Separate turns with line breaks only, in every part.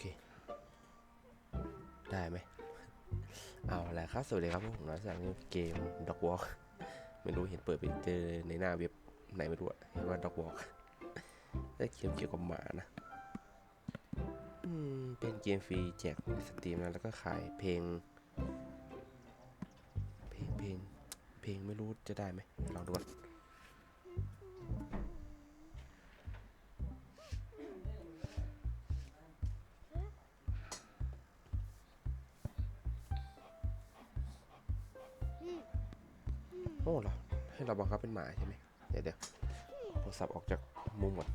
เค ได้ไหม เอาละครับ สวัสดีครับผมนะจากเกม Dog Walk ไม่รู้เห็นเปิดไปเจอในหน้าเว็บไหนไม่รู้เห็นว่า Dog Walk ได้เกมเกี่ยวกับหมานะอืมเป็นเกมฟรีแจกในสตรีมนะแล้วก็ขายเพลง เพลงเพลงเพลงไม่รู้จะได้ไหมลองดูก่อน อ้เราให้เราบังคับเป็นหมาใช่ไหมเดี๋ยวเดี๋ยวโทรศัพท์ออกจากมุมก่อน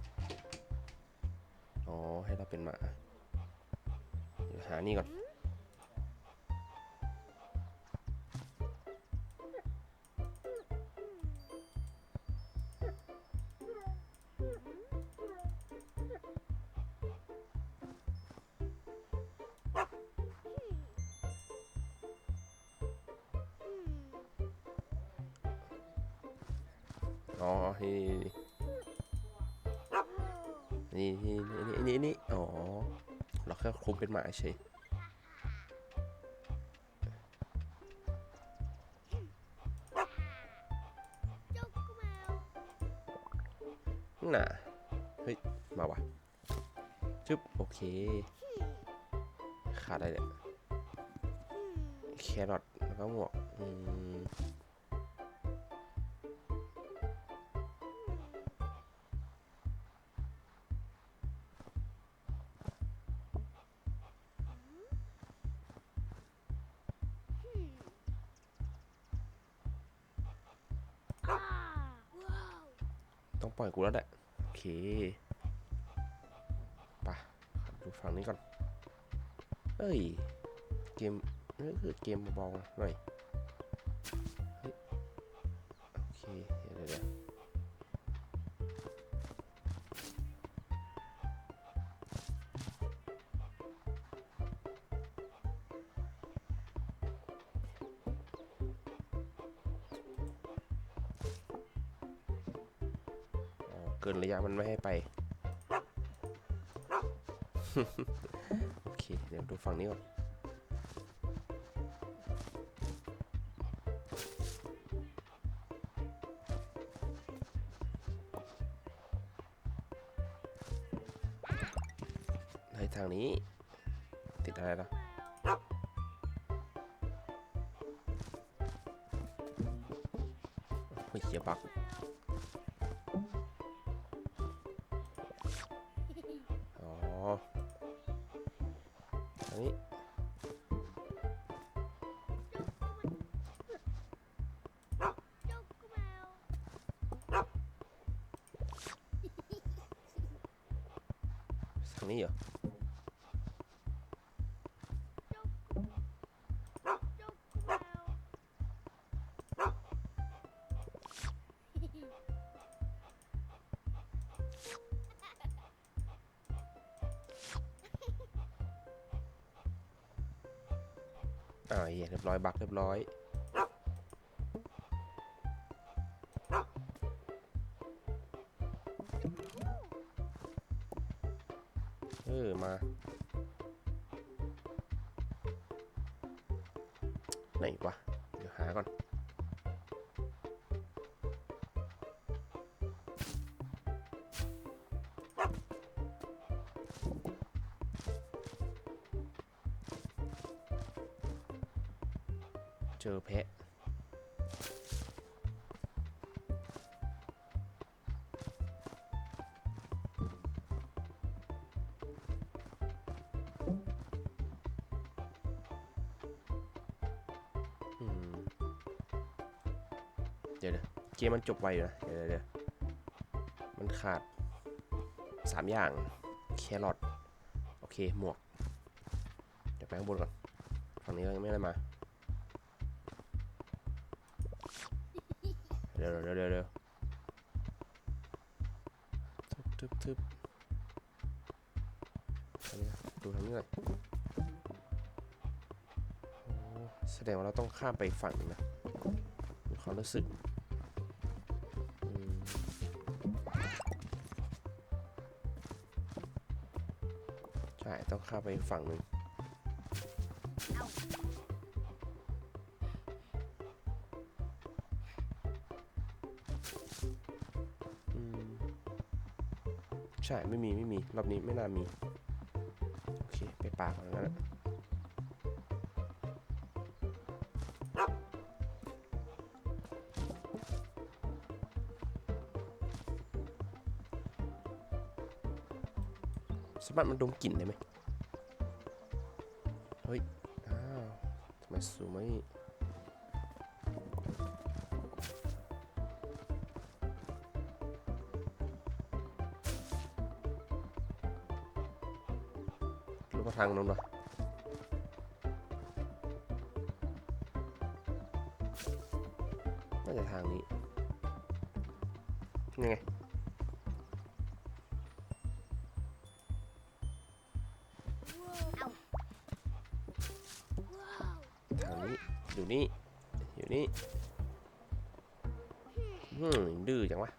อ๋อให้เราเป็นหมาเดี๋ยวหานี่ก่อน อ๋อนี่นี่นี่นี่นี่นี่อ๋อเราแค่คุมเป็นหมาเฉยน่ะ เฮ้ย มาวะจึ๊บ โอเค ขาดอะไรเนี่ย แครอทแล้วก็หมวก อืม ปล่อยกูแล้วแหละโอเคไปะดูฝั่งนี้ก่อนเอ้ย เกมนี่คือเกมเบาๆหน่อย เกินระยะมันไม่ให้ไป โอเค เดี๋ยวดูฝั่งนี้ก่อนในทางนี้ ติดอะไรนะโอ้ยเขียบัก ทางนี้ อ่าเหี้ยเรียบร้อยบักเรียบร้อย เจอแพะเดี๋ยวเดี๋ยวเกมมันจบไวอยู่นะ เดี๋ยวเดี๋ยวมันขาดสามอย่าง แครอท โอเค หมวก เดี๋ยวไปข้างบนก่อน ฝั่งนี้ยังไม่ได้มา ดี๋ยวเดี๋ยวเดี๋ยวเดี๋ยวทึบทึบทึบอันนี้นะดูทางนี้หน่อยโอ้แสดงว่าเราต้องข้ามไปอีกฝั่งหนึงนะมีความรู้สึกอืมใช่ต้องข้ามไปอีกฝั่งหนึ่ง ใช่ไม่มีไม่มีรอบนี้ไม่น่ามี โอเค ไปปาก่อนงั้นะสามารถมันดมกลิ่นได้ไหมเฮ้ย อ้าว ทำไมสูงไม่าทางนู้นปะน่าจะทางนี้ยังไงทางนี้อยู่นี่ อยู่นี่อืมดื้อจังวะ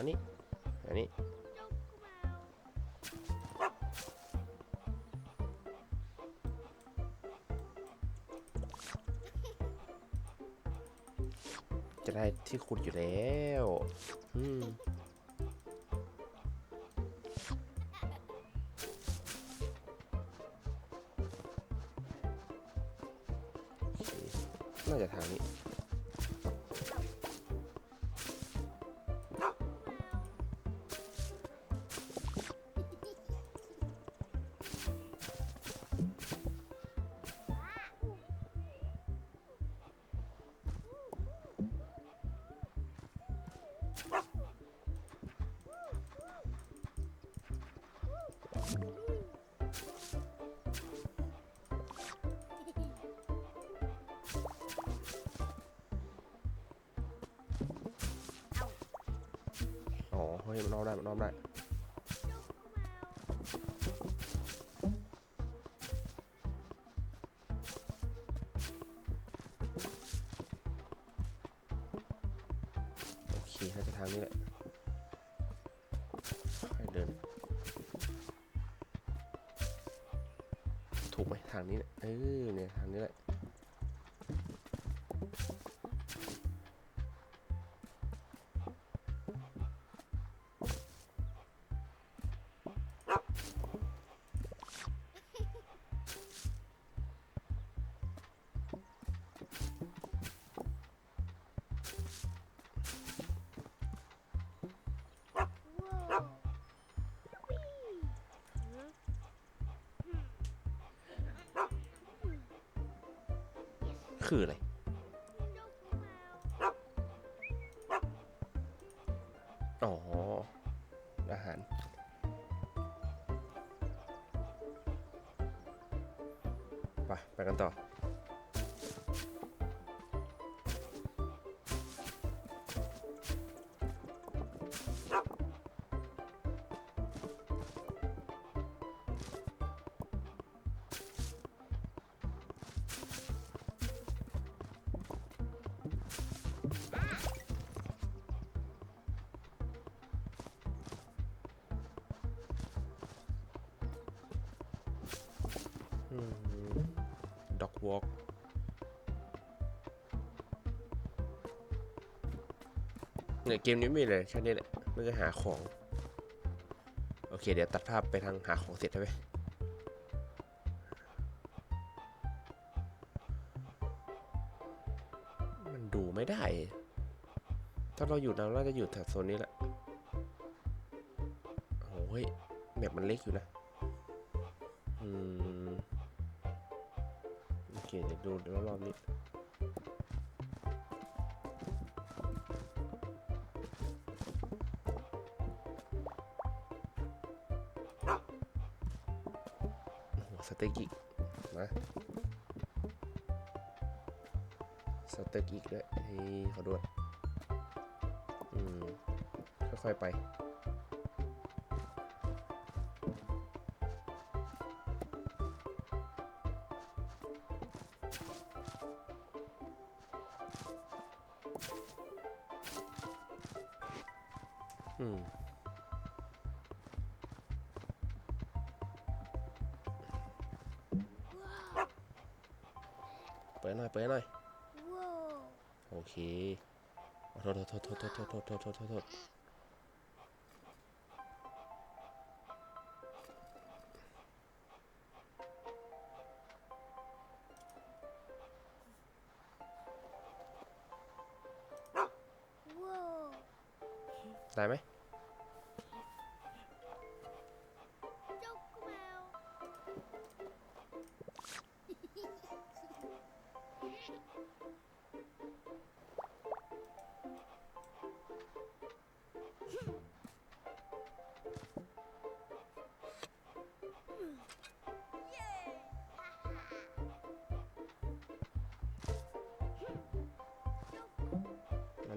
มานี่มานี่จะได้ที่ขุดอยู่แล้ว อืม อ๋อเฮ้ยมันอ้อมได้มันอ้อมได้ โอเคน่าจะทางนี้แหละค่อยเดิน ถูกไหมทางนี้เนี่ยเออเนี่ยทางนี้แหละ คือ เนี่ยเกมนี้ไม่มีเลยแค่นี้แหละมันจะหาของ โอเค เดี๋ยวตัดภาพไปทางหาของเสร็จได้ไหมมันดูไม่ได้ ถ้าเราอยู่เราน่าจะอยู่แถวโซนนี้แหละโอ้ยแมปมันเล็กอยู่นะ อืม โอเค เดี๋ยวดูเดี๋ยวรอบนี้ เต็กอีกมาสเต็กอีกด้วยเฮ้ยขอดูอืมค่อยๆไปอืม หน่อยเปิดหน่อยโอเคโทษโทษโทษโทษโทษโทษโทษโทษโทษโทษได้ไหม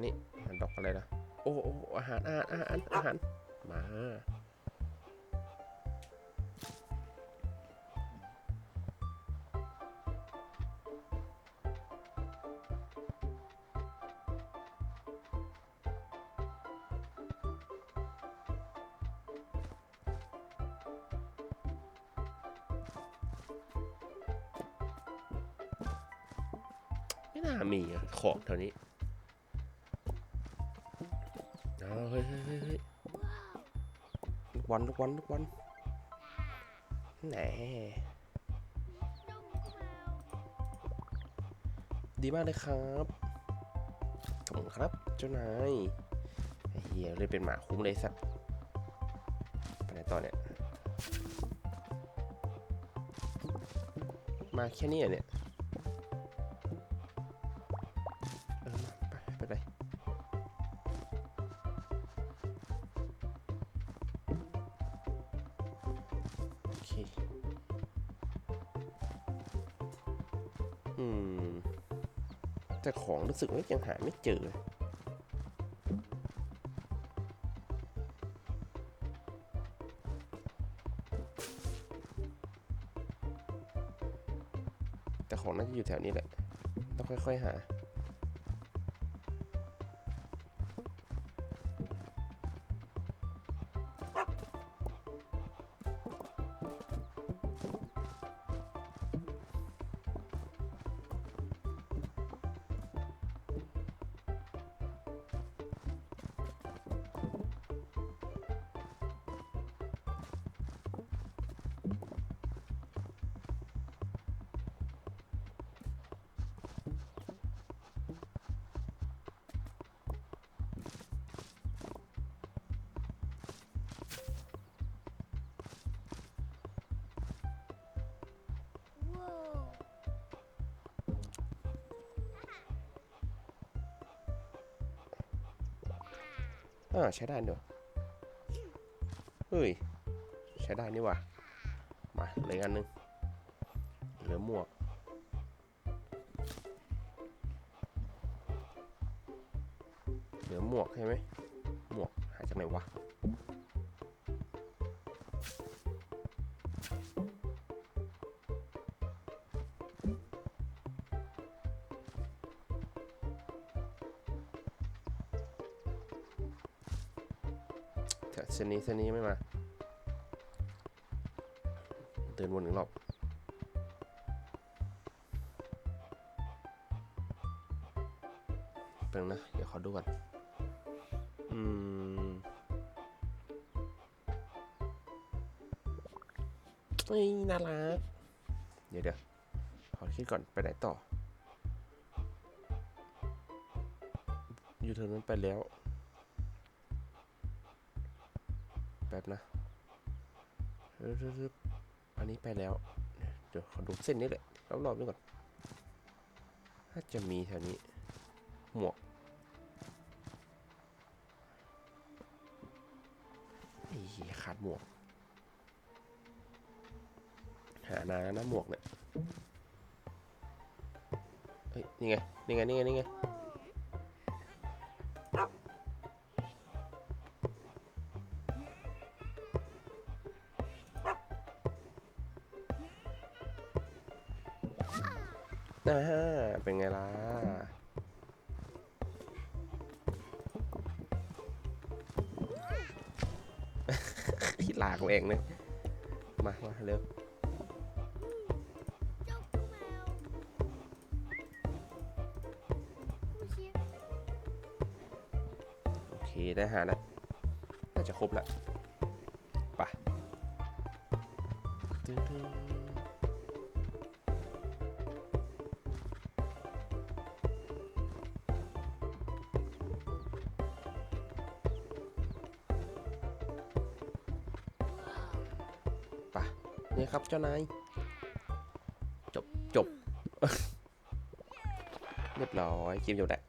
นี่อาหารดอกอะไรนะ โอ้โอ้อาหารอาหารอาหารอาหารมา อ้าเฮ้ยเฮ้ยเฮ้ยเฮ้ยทุกวันทุกวันทุกวันแหนดีมากเลยครับขอบคุณครับเจ้านายไอ้เฮียเลยเป็นหมาคุ้มเลยสัตว์ไปไหนต่อเนี่ย มาแค่นี้เหรอเนี่ย เคอืมแต่ของรู้สึกว่ายังหาไม่เจอเลยแต่ของน่าจะอยู่แถวนี้แหละ ต้องค่อยๆหา อ่าใช้ได้เนอะเฮ้ย ใช้ได้นี่ว่ะมาเหลืออันหนึงเหลือหมวกเหลือหมวกใช่ไหมหมวกหาจากไหนวะ เส้นนี้เส้นนี้ไม่มาเดินวนหนึ่งรอบเพิ่งนะ เดี๋ยวขอดูก่อน อืมเฮ้ยน่ารัก เดี๋ยวเดี๋ยวขอคิดก่อนไปไหนต่อ อยู่เทานั้นไปแล้ว ป๊บนะอันนี้ไปแล้ว เดี๋ยวขอดูเส้นนี้แหละรอบๆนี้ก่อนถ้าจะมีแถวนี้ หมวกไอ้ขาดหมวก หานานนะหมวกเนี่ยเฮ้ย นี่ไง นี่ไง นี่ไง นี่ไง ลาของเองนะมา มาเร็วโอเคได้หานะน่าจะครบละไป นี่ครับเจ้านาย จบจบ เรียบร้อยเกมจบแล้ว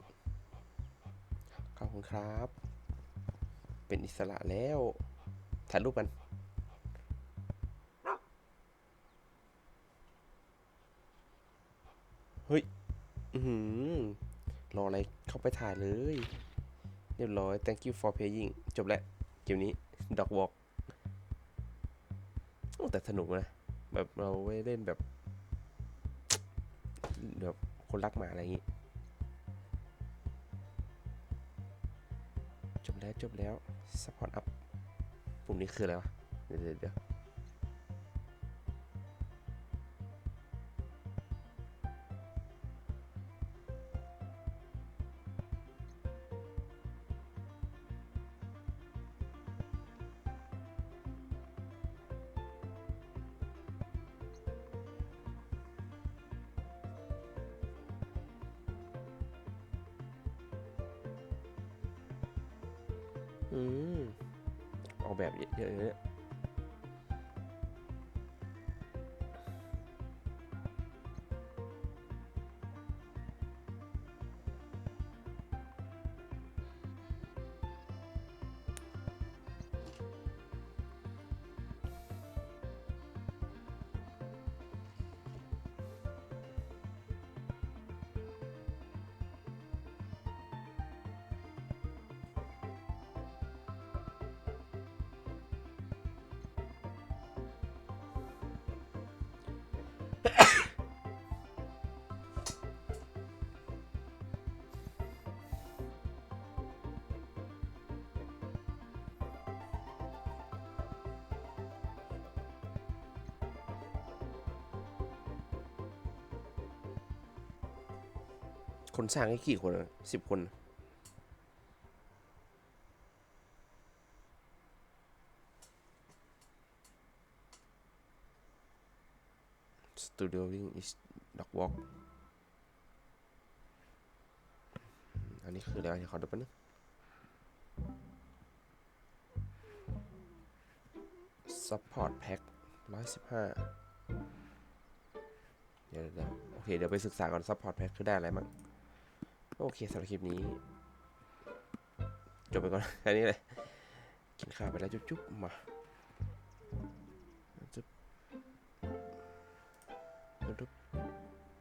ขอบคุณครับ เป็นอิสระแล้ว ถ่ายรูปกันเฮ้ย อือหือรออะไรเข้าไปถ่ายเลย เรียบร้อย thank you for playing จบแล้ว เกมนี้ dog walk โอ้ แต่สนุกนะ แบบเราไม่เล่นแบบแบบคนรักหมาอะไรอย่างงี้จบแล้วจบแล้ว support up ปุ่มนี้คืออะไรวะ เดี๋ยวเดี๋ยว อืมออกแบบเยอะๆ คนสร้างให้กี่คนสิบคน Studio Wing is Dog Walk อันนี้คืออะไรเดี๋ยวขอดูแป๊บนึง Support Pack 115 เดี๋ยวเดี๋ยวโอเค เดี๋ยวไปศึกษาก่อน Support Pack คือได้อะไรมั้งโอเคสำหรับคลิปนี้ จบไปก่อนแค่นี้เลย กินข้าวไปแล้วจุ๊บๆ มา